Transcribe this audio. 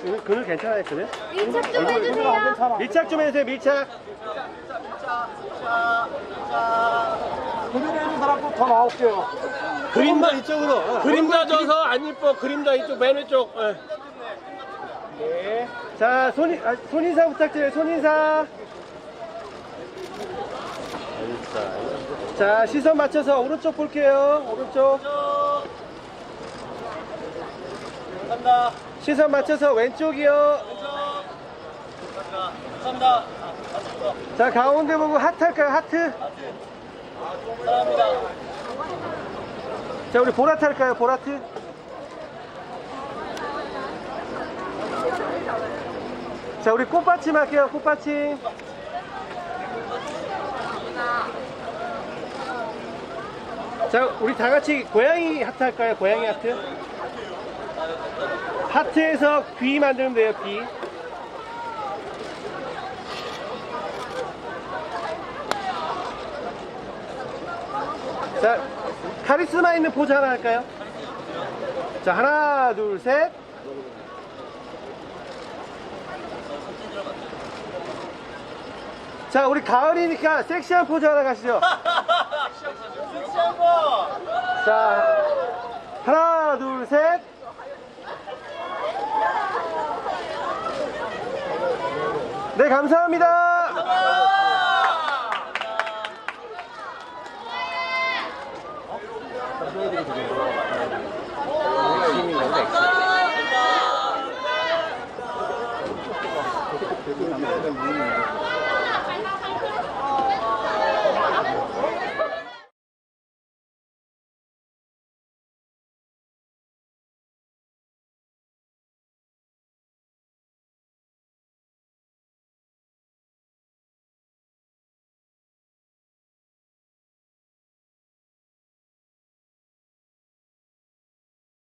그늘, 그늘 괜찮아요, 그늘? 밀착 좀 해주세요. 밀착 좀 해주세요, 밀착. 그림에 있는 사람도 더 나올게요. 그림만 이쪽으로. 어. 그림자 져서 안 이뻐. 그림자 이쪽 맨 왼쪽. 예. 네. 자, 손인, 아, 손인사 부탁드려요, 손인사. 자, 시선 맞춰서 오른쪽 볼게요, 오른쪽. 감사합니다. 시선 맞춰서 왼쪽이요. 감사합니다. 자, 가운데 보고 하트 할까요, 하트? 감사합니다. 자, 우리 보라트 할까요, 보라트? 자, 우리 꽃받침 할게요, 꽃받침. 자, 우리 다 같이 고양이 하트 할까요, 고양이 하트? 하트에서 귀 만들면 돼요, 귀. 자, 카리스마 있는 포즈 하나 할까요? 자, 하나, 둘, 셋. 자, 우리 가을이니까 섹시한 포즈 하나 가시죠. 섹시한 거. 자, 하나, 둘, 셋. 네, 감사합니다.